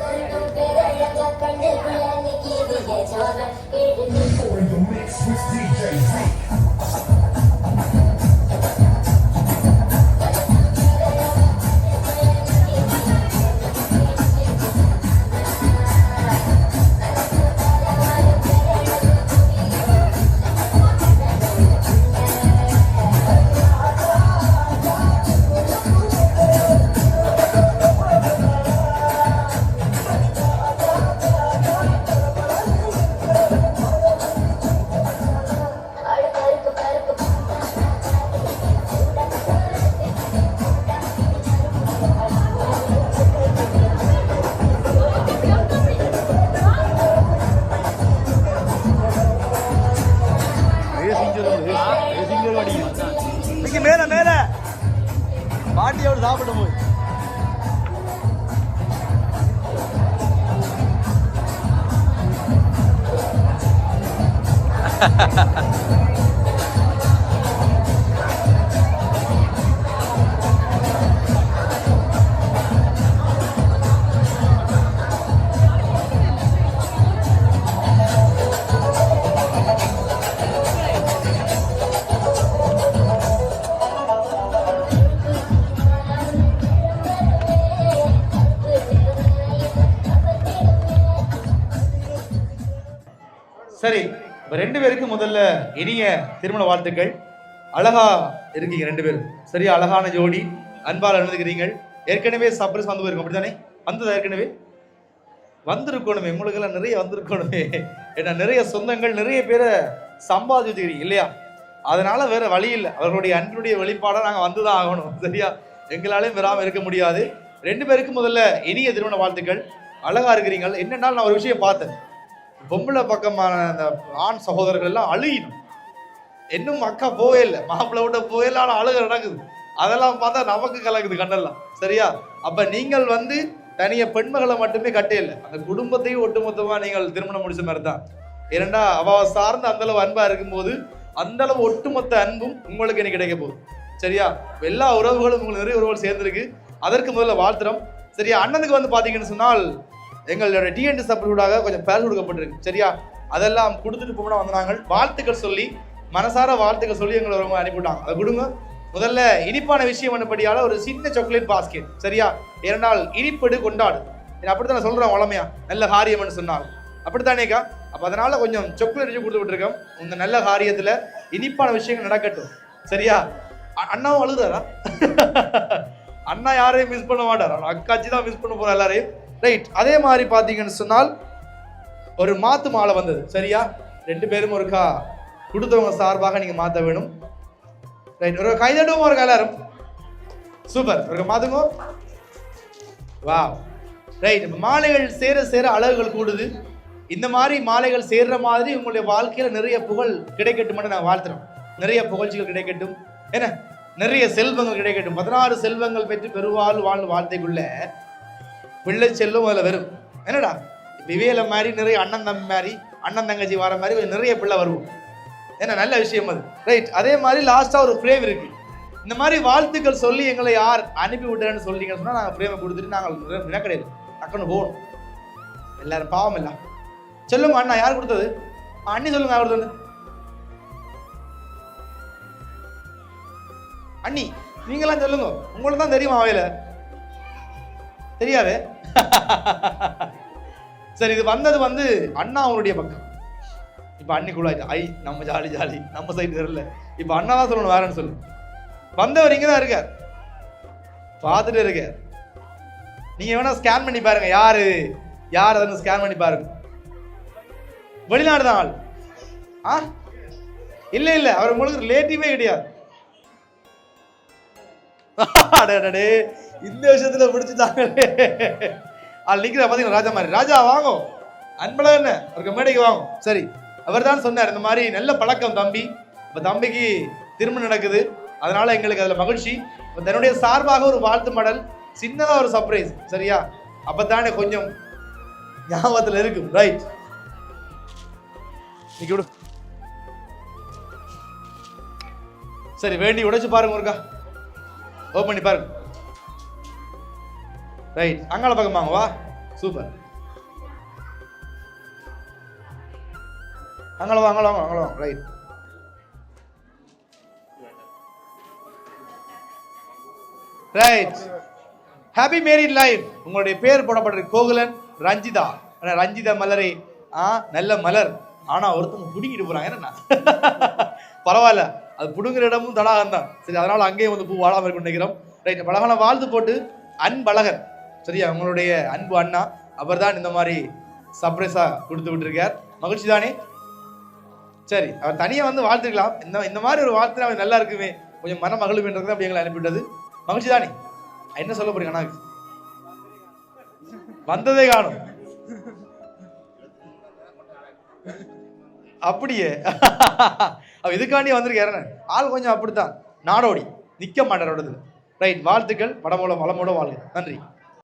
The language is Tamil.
In the mix with DJ பாட்டியோடு சாப்பிட போய் சரி இப்ப ரெண்டு பேருக்கு முதல்ல இனிய திருமண வாழ்த்துக்கள். அழகா இருக்கீங்க ரெண்டு பேரும். சரியா அழகான ஜோடி அன்பால் அனுமதிக்கிறீங்கள் ஏற்கனவே சர்ப்ரைஸ் வந்து போயிருக்கோம் அப்படித்தானே? வந்ததா ஏற்கனவே? வந்திருக்கணுமே உங்களுக்கெல்லாம் நிறைய வந்திருக்கணுமே. ஏன்னா நிறைய சொந்தங்கள் நிறைய பேரை சம்பாதிச்சு வச்சுக்கிறீங்க இல்லையா? அதனால வேற வழி இல்லை. அவர்களுடைய அன்பினுடைய வெளிப்பாடாக நாங்கள் வந்துதான் ஆகணும் சரியா? எங்களாலையும் வராமல் இருக்க முடியாது. ரெண்டு பேருக்கும் முதல்ல இனிய திருமண வாழ்த்துக்கள். அழகா இருக்கிறீங்க. என்னன்னா நான் ஒரு விஷயம் பார்த்தேன். பொம்பளை பக்கமான அந்த ஆண் சகோதரர்கள் எல்லாம் அழுகிடும். இன்னும் அக்கா போவே இல்லை. மாப்பிள்ளை விட்ட போவே இல்லை. ஆனால் அழுக நடக்குது. அதெல்லாம் பார்த்தா நமக்கு கலக்குது கண்ணெல்லாம். சரியா? அப்போ நீங்கள் வந்து தனிய பெண்மகளை மட்டுமே கட்டையில்லை அந்த குடும்பத்தையும் ஒட்டுமொத்தமாக நீங்கள் திருமணம் முடிச்ச மாதிரி தான். ஏனண்டா அவ சார்ந்த அந்தளவு அன்பாக இருக்கும்போது அந்தளவு ஒட்டுமொத்த அன்பும் உங்களுக்கு இன்னைக்கு கிடைக்க போகுது. சரியா? எல்லா உறவுகளும் உங்களுக்கு நிறைய உறவுகள் சேர்ந்துருக்கு. அதற்கு முதல்ல வாழ்த்துறோம். சரியா? அண்ணனுக்கு வந்து பார்த்தீங்கன்னு சொன்னால் எங்களோட டிஎன்டி சப்போர்ட்டாக கொஞ்சம் பேர் கொடுக்கப்பட்டிருக்கு. சரியா? அதெல்லாம் கொடுத்துட்டு போனால் வந்தாங்க வாழ்த்துக்கள் சொல்லி மனசார வாழ்த்துக்கள் சொல்லி எங்களை ரொம்ப அனுப்பிவிட்டாங்க. அதை கொடுங்க. முதல்ல இனிப்பான விஷயம் என்னபடியால ஒரு சின்ன சாக்லேட் பாஸ்கெட் சரியா? இரண்டால் இனிப்படு கொண்டாடு. அப்படித்தான் சொல்றேன் வளமையா. நல்ல காரியம்னு சொன்னால் அப்படித்தானேக்கா அப்ப அதனால கொஞ்சம் சொக்லேட் கொடுத்து விட்டுருக்கோம். இந்த நல்ல காரியத்துல இனிப்பான விஷயங்கள் நடக்கட்டும். சரியா? அண்ணாவும் அழுதாரா அண்ணா யாரையும் மிஸ் பண்ண மாட்டார்? அக்காச்சி தான் மிஸ் பண்ண போற எல்லாரையும். ரைட் அதே மாதிரி பார்த்தீங்கன்னு சொன்னால் ஒரு மாத்து மாலை வந்தது. சரியா? ரெண்டு பேரும் ஒருக்கா கொடுத்தவங்க சார்பாக நீங்கள் மாற்ற வேணும். ரைட் ஒரு கைதட்டுவோம் ஒரு எல்லாரும். சூப்பர் ஒரு மாத்துங்க. வா ரைட் மாலைகள் சேர சேர அழகுகள் கூடுது. இந்த மாதிரி மாலைகள் சேர்ற மாதிரி உங்களுடைய வாழ்க்கையில் நிறைய புகழ் கிடைக்கட்டும்னு நான் வாழ்த்துறேன். நிறைய புகழ்ச்சிகள் கிடைக்கட்டும். என்ன? நிறைய செல்வங்கள் கிடைக்கட்டும். பதினாறு செல்வங்கள் பெற்று பெருவாள் வாழ் வாழ்த்தைக்குள்ள பிள்ளை செல்லும் அதில் வரும். என்னடா? விவேல மாதிரி நிறைய அண்ணன் தம்பி மாதிரி அண்ணன் தங்கச்சி வர மாதிரி கொஞ்சம் நிறைய பிள்ளை வருவோம். ஏன்னா நல்ல விஷயம் அது. ரைட் அதே மாதிரி லாஸ்ட்டாக ஒரு ஃப்ரேம் இருக்கு. இந்த மாதிரி வாழ்த்துக்கள் சொல்லி எங்களை யார் அனுப்பி விட்டுறேன்னு சொல்லிங்கன்னு சொன்னால் நாங்கள் ஃப்ரேமை கொடுத்துட்டு நாங்கள் வினக்கடையில் டக்குன்னு போகணும். எல்லாரும் பாவம் இல்ல. சொல்லுங்க அண்ணா யார் கொடுத்தது? அண்ணி சொல்லுங்க யார் கொடுத்தது? அண்ணி நீங்களாம் சொல்லுங்க. உங்களுக்கு தான் தெரியுமா அவையில தெரியாது? சரி இது வந்தது வந்து அண்ணா அவருடைய பக்கம். இப்போ அண்ணி கூட ஐ நம்ம ஜாலி ஜாலி. நம்ம சைடு தெரியல. இப்போ அண்ணா தான் சொல்லணும் வேறன்னு சொல்லு வந்தவர் இங்கே தான் இருக்கார். பார்த்துட்டு இருக்கார். நீங்கள் வேணால் ஸ்கேன் பண்ணி பாருங்க யார்? யார் அதை ஸ்கேன் பண்ணி பாருங்க. வெளிநாடு தான் ஆள். ஆ? இல்லை இல்லை. அவர் உங்களுக்கு ரிலேட்டிவே கிடையாது. அடே இந்த விஷயத்துல பிடிச்சிட்டாங்களே ஆள் நிக்கிற பாத்தீங்களா ராஜா மாதிரி. ராஜா வாங்கும் அன்பளா என்ன? அவருக்கு மேடைக்கு வாங்கும் சரி அவர் தான் சொன்னார் இந்த மாதிரி நல்ல பழக்கம் தம்பி. இப்போ தம்பிக்கு திருமணம் நடக்குது. அதனால எங்களுக்கு அதில் மகிழ்ச்சி. இப்போ தன்னுடைய சார்பாக ஒரு வாழ்த்து மடல் சின்னதாக ஒரு சர்ப்ரைஸ் சரியா? அப்பதானே கொஞ்சம் ஞாபகத்தில் இருக்கும் ரைட் இன்னைக்கு விடு. சரி வேண்டி உடைச்சு பாருங்க ஒருக்கா ஓப்பன் பண்ணி பாருங்க. ரைட் அங்கால பக்கம் வாங்க வா. சூப்பர் அங்கே வாங்க வாங்க வாங்க வாங்க. Right right happy married life உங்களுடைய பேர் போடப்பட்டிருக்கு. கோகுலன் ரஞ்சிதா. ஆனால் ரஞ்சிதா மலரே. ஆ நல்ல மலர். ஆனா ஒருத்தவங்க புடுங்கிட்டு போறாங்க. என்ன பரவாயில்ல. அது புடுங்குற இடமும் தடாகம் தான். சரி அதனால அங்கேயும் வந்து பூ வாழாமல் இருக்கும் நினைக்கிறோம். ரைட் பழகான வாழ்த்து போட்டு அன்பழகன் சரியா? உங்களுடைய அன்பு அண்ணா அவர் தான் இந்த மாதிரி சர்ப்ரைஸா கொடுத்து விட்டுருக்கார். மகிழ்ச்சி தானே? சரி அவர் தனியாக வந்து வாழ்த்துக்கலாம் இந்த இந்த மாதிரி ஒரு வார்த்தை அவர் நல்லா இருக்குமே. கொஞ்சம் மன மகிழ்வுன்றது அப்படி எங்களை அனுப்பிவிட்டது. மகிழ்ச்சி தானே? என்ன சொல்ல போறீங்க அண்ணா வந்ததே காணும். அப்படியே. அவ இதுக்காண்டி வந்திருக்காரு ஆள் கொஞ்சம் அப்படித்தான். நாடோடி நிற்க மாட்டார் ரைட் வாழ்த்துக்கள் படமூலம் வளமோட வாழ்க. நன்றி.